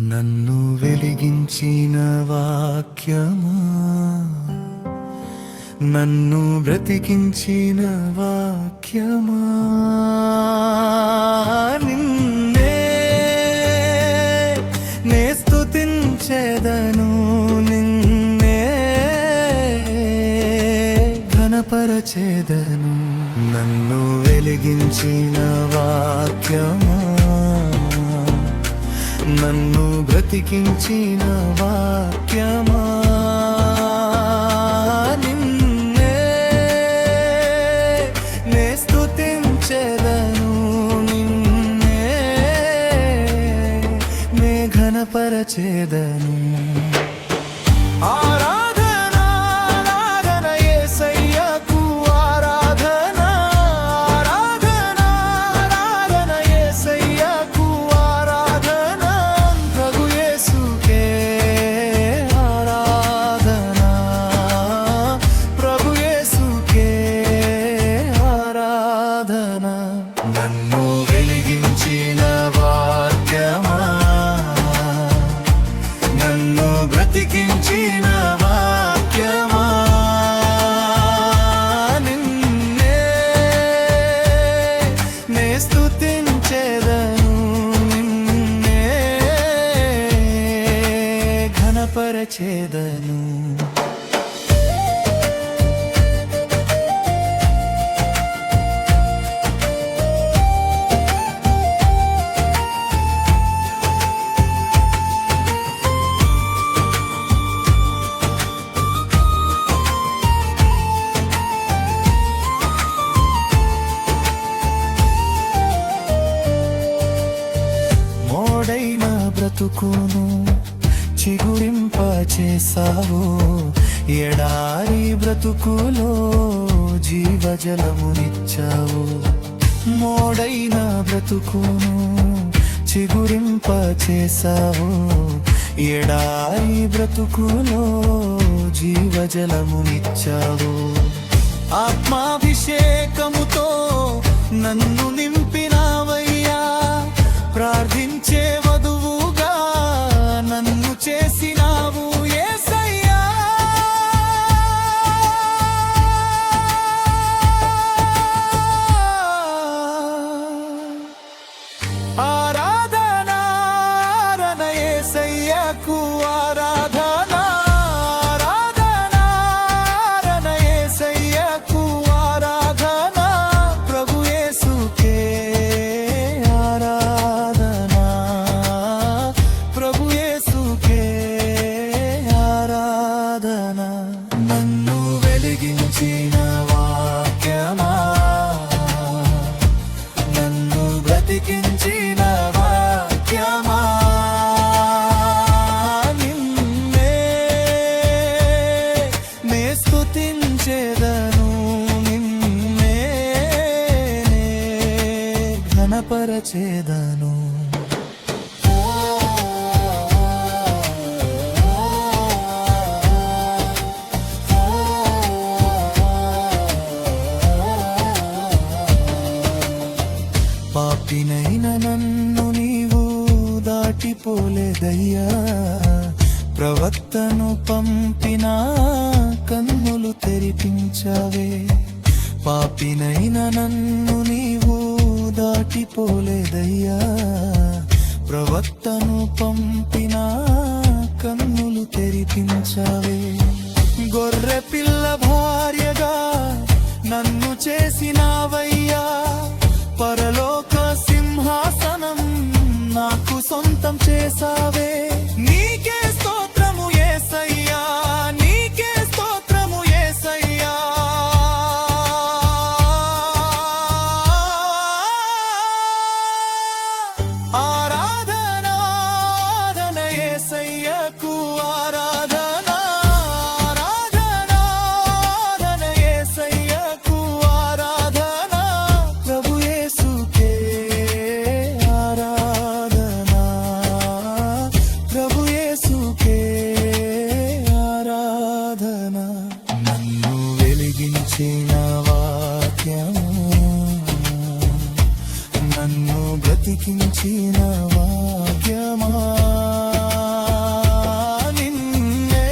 నన్ను వెలిగించిన వాక్యమా? నన్ను బ్రతికించిన వాక్యమా? నిన్నే నే స్థుతించేదను నిన్నే ఘనపరచెదను. నన్ను వెలిగించిన వాక్యమా? నన్ను బ్రతికించిన వాక్యమా? నిన్నే నే స్తుతించెదను నిన్నే నే ఘనపరచెదను. బ్రతికించిన వాక్యమా? నిన్నే నే స్తుతించెదను నిన్నే ఘనపరచెదను. మోడైన బ్రతుకును చిగురింప చేసావు ఎడారి బ్రతుకులో జీవజలమునిచ్చావు. మోడైన బ్రతుకును చిగురింప చేసావు ఎడారి బ్రతుకులో జీవజలమునిచ్చావు. ఆత్మాభిషేకముతో నన్ను నింపు పరచేదను పాపినైన నన్ను నీవు దాటిపోలేదయ్యా. ప్రవక్తను పంపినా కన్నులు తెరిపించావే. పాపినైన నన్ను నీవు పోలేదయ్యా ప్రవక్తను పంపినా కన్నులు తెరిపించావే. ఇచ్చిన వాక్యము నన్ను బ్రతికించిన వాక్యమా? నిన్నే